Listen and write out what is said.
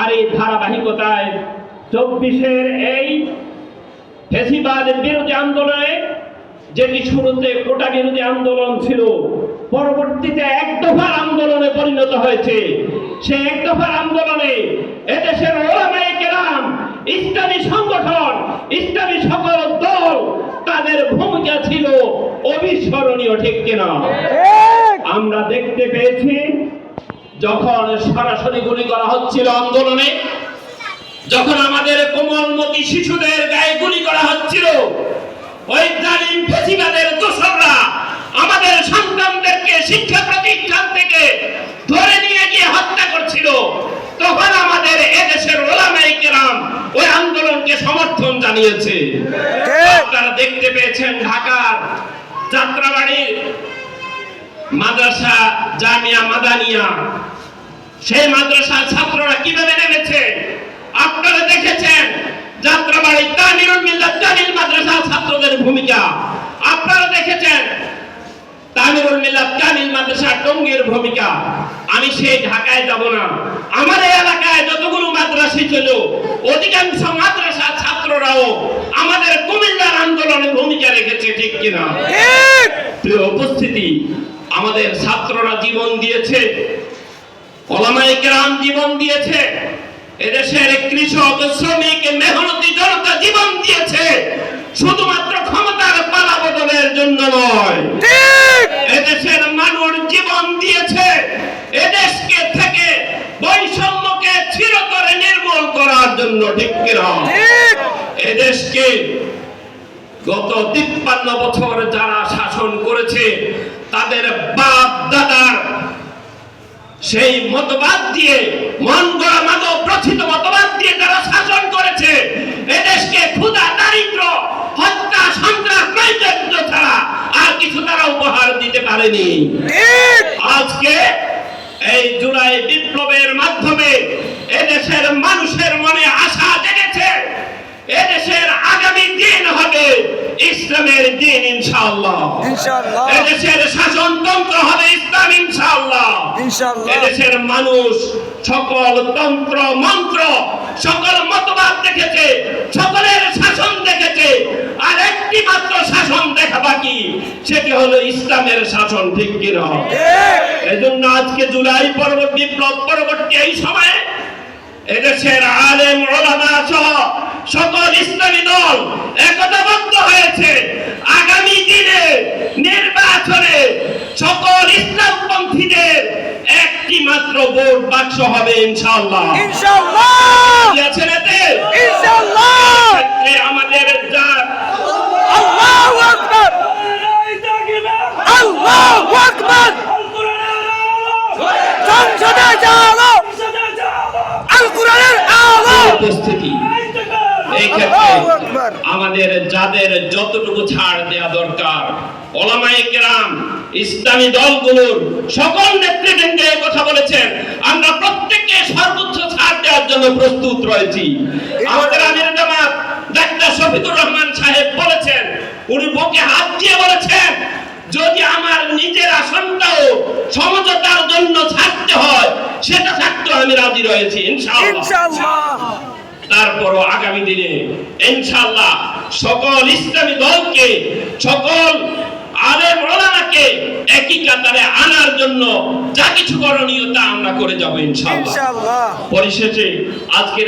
তারই ধারাবাহিকতায় চব্বিশের এই ফেসিবাদ বিরোধী আন্দোলনে যেটি শুরুতে কোটা বিরোধী আন্দোলন ছিল পরবর্তীতে এক দফার আন্দোলনে পরিণত হয়েছে। সে এক দফার আন্দোলনে এদেশের ওলামায়ে কেরাম ইসলামী সংগঠন ইসলামী সকল দল তাদের ভূমিকা ছিল অবিস্মরণীয় ঠিক কিনা? আমরা দেখতে পেয়েছি যখন সরাসরি গুলি করা হচ্ছিল আন্দোলনে যখন আমাদের কোমলমতি শিশুদের গায়ে গুলি করা হচ্ছিল ওই জালিম ফেসিবাদের দোসররা আমাদের সন্তানদেরকে শিক্ষা প্রতিষ্ঠান থেকে ধরে নিয়ে গিয়ে হত্যা করছিল। তখন আমাদের এদেশের ওলামাই কেরাম ওই আন্দোলনকে সমর্থন জানিয়েছে। আপনারা দেখতে পেয়েছেন ঢাকার যাত্রাবাড়ির মাদ্রাসা জামিয়া মাদানিয়া। সেই মাদ্রাসার ছাত্ররা কীভাবে নেমেছে? আপনারা দেখেছেন যাত্রাবাড়ি তামিরুল মিল্লাত জামিল মাদ্রাসা ছাত্রদের ভূমিকা। আপনারা দেখেছেন তামিরুল মিল্লাত জামিল মাদ্রাসা টঙ্গীর ভূমিকা। আমি সেই ঢাকায় যাব না। আমার এই এলাকায় যতগুলো মাদ্রাসা ছিল অধিকাংশ মাদ্রাসা ছাত্ররাও আমাদের কুমিল্লার আন্দোলনে ভূমিকা রেখেছে ঠিক কিনা? প্রিয় উপস্থিতি আমাদের ছাত্ররা জীবন দিয়েছে। ওলামায়ে কেরাম জীবন দিয়েছে। এদেশের কৃষক শ্রমিক মেহনতি জনতা জীবন দিয়েছে। শুধুমাত্র ক্ষমতার পালা বদলের জন্য নয়। এদেশের মানুষ জীবন দিয়েছে। এদেশকে থেকে বৈষম্যকে চিরতরে নির্মূল করার জন্য ঠিক কিনা? এদেশকে গত তিপ্পান্ন বছর যারা শাসন করেছে তাদের বাপ দাদার সেই মতবাদ দিয়ে মন গড়া মাদক প্রথিত মতবাদ দিয়ে যারা শাসন করেছে। এদেশকে ক্ষুধা দারিদ্র হত্যা সন্ত্রাস নৈরাজ্য ছাড়া আর কিছু তারা উপহার দিতে পারেনি। আজকে এই জুলাই বিপ্লবের মাধ্যমে এদেশের মানুষের মনে আশা জেগেছে। এদেশের আগামী দিন হবে ইসলামের দিন ইনশাআল্লাহ। ইনশাআল্লাহ। এদেশের শাসনতন্ত্র হবে ইনশাআল্লাহ। ইনশাআল্লাহ। মানুষ সকল তন্ত্র মন্ত্র সকল মতবাদ দেখেছে সকলের শাসন দেখেছে আর একটি মাত্র শাসন দেখা বাকি সেটি হলো ইসলামের শাসন ঠিক কিনা এজন্য আজকে জুলাই পরবর্তী বিপ্লব পরবর্তী এই সময়ে এদেশের আলেম ওলামা সহ সকল ইসলামী দল একতাবদ্ধ হয়েছে। আগামী দিনে নির্বাচনে সকল ইসলামপন্থীদের একটি মাত্র ভোট বাক্স হবে ইনশাআল্লাহ। ইনশাআল্লাহ! কি আছেন ইনশাআল্লাহ! আমাদের যা আল্লাহু আকবার! আল্লাহু আকবার! সংসদে যাও আল! কোরআনের আলো উপস্থিতি এই ক্ষেত্রে আমাদের যাদের যতটুকু ছাড় দেওয়া দরকার ওলামায়ে কেরাম ইসলামী দলগুলোর সকল নেতৃবৃন্দ এই কথা বলেছেন আমরা প্রত্যেককে সর্বোচ্চ ছাড় দেওয়ার জন্য প্রস্তুত রয়েছি। আমাদের আমির জামাত ডাক্তার শফিকুর রহমান সাহেব বলেছেন উনি বুকে হাত দিয়ে বলেছেন যদি আমার নিজের আসনটাও সমঝোতার জন্য ছাড়তে হয় সেটা ছাড়তে আমি রাজি রয়েছি ইনশাআল্লাহ। তারপরও আগামী দিনে ইনশাআল্লাহ সকল ইসলামী দলকে সকল আলেম একই কাতারে আনার জন্য যা কিছু করণীয় তা আমরা করে যাব ইনশাআল্লাহ। ইনশাআল্লাহ। পরিশেষে আজকের